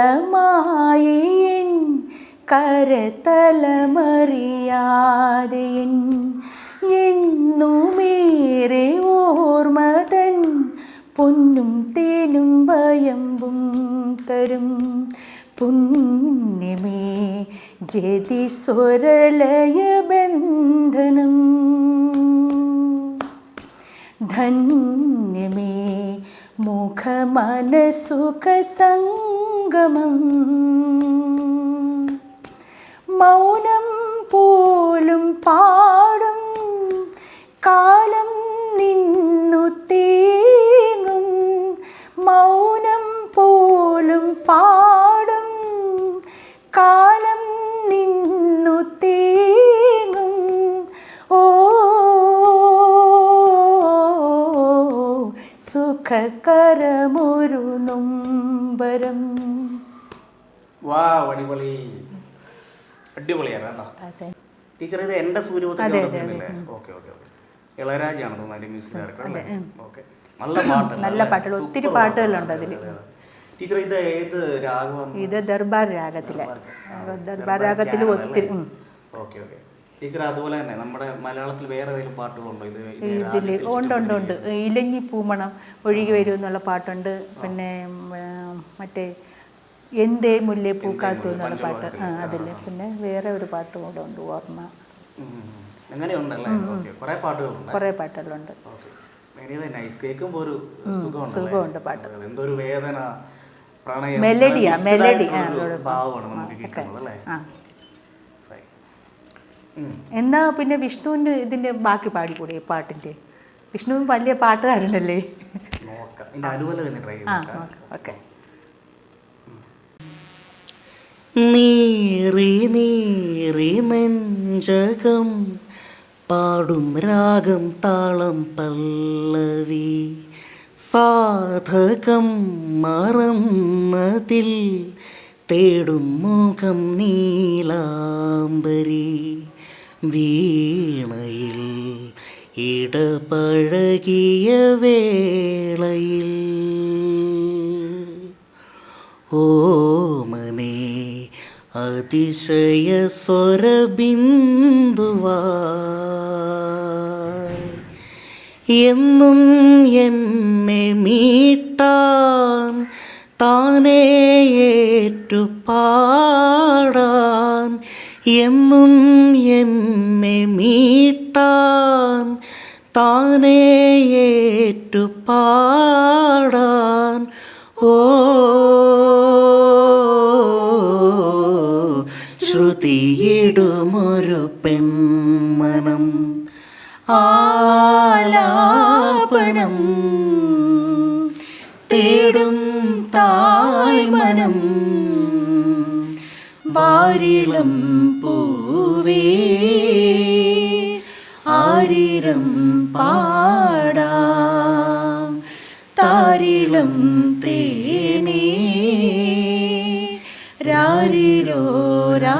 ആദിതാളമായി N കരതലമറിയാതെ N എന്നുമേറെ ഓർമ്മതൻ പൊന്നും തേനും ഭയമ്പും തരും പുണ്യമേ ജതി സ്വരലയ ബന്ധനം ധന്യമേ മുഖമനസുഖ സംഗമം മൗനം പോലും പാടും. കാലം നിന്നു തേങ്ങും. മൗനം പോലും പാടും സുഖകരമൊരു നൊമ്പരം. വാ അടിപൊളി. അടിപൊളിയാണ് കേട്ടോ. അതെ. ടീച്ചർ ഇത് എന്റെ സൂര്യപുത്രല്ലേ ഓക്കെ ഓക്കെ ഓക്കെ. ഇളയരാജയാണ് തോന്നുന്നു മ്യൂസിക് ഡയറക്ടർ അല്ലേ? ഓക്കെ. നല്ല പാട്ട് നല്ല പാട്ടുകൾ ഒത്തിരി പാട്ടുകളുണ്ട് അതിൽ ടീച്ചർ ഇത് ഏത് രാഗം? ഇത് ദർബാർ രാഗത്തിലെ. ദർബാർ രാഗത്തിൽ ഒത്തിരി. Okay okay. ടീച്ചർ അതുപോലെ തന്നെ നമ്മുടെ മലയാളത്തിൽ വേറെ ഏതെങ്കിലും പാട്ടുകളുണ്ടോ? ഇത് ഇത് ഇതിൽ ഉണ്ട് ഉണ്ട് ഉണ്ട്. ഇലഞ്ഞി പൂമണം ഒഴുകി വരും എന്നുള്ള പാട്ടുണ്ട്. പിന്നെ മറ്റേ എന്തേ മുല്ലേ പൂക്കാത്തു എന്നുള്ള പാട്ട്. ആ അതിൽ പിന്നെ വേറെ ഒരു പാട്ടും കൂടെ ഉണ്ട് ഓർമ്മ. കുറേ പാട്ടുകളുണ്ട്. സുഖമുണ്ട് പാട്ട്. എന്തൊരു വേദന മെലഡിയാ, മെലഡി, ആ, നമുക്ക് കിട്ടുന്നത് അല്ലേ. എന്നാ പിന്നെ വിഷ്ണുവിന്റെ ഇതിന്റെ ബാക്കി പാടിക്കൂടെ ഈ പാട്ടിന്റെ? വിഷ്ണു വലിയ പാട്ടുകാരനല്ലേ? ആ ഓക്കെ. നീറി നീറി നെഞ്ചകം പാടും രാഗം താളം പല്ലവി. സാധകം മറന്നതിൽ തേടും മുഖം നീലാംബരി. വീണയിൽ ഇടപഴകിയ വേളയിൽ. ഓമനെ അതിശയ സ്വരബിന്ദുവാ എന്നും എന്നെ മീട്ടാൻ താനേ ഏറ്റുപാടാൻ എന്നും എന്നെ മീട്ടാൻ താനേ ഏറ്റു പാടാൻ. ഓ ശ്രുതിയിടുമൊരു പെൺമനം ആലാപനം തേടും തായ്മനം. വാരിളം പൂവേ ആരിരം പാടാം താരിളം തേനേ രാരിരോ രാ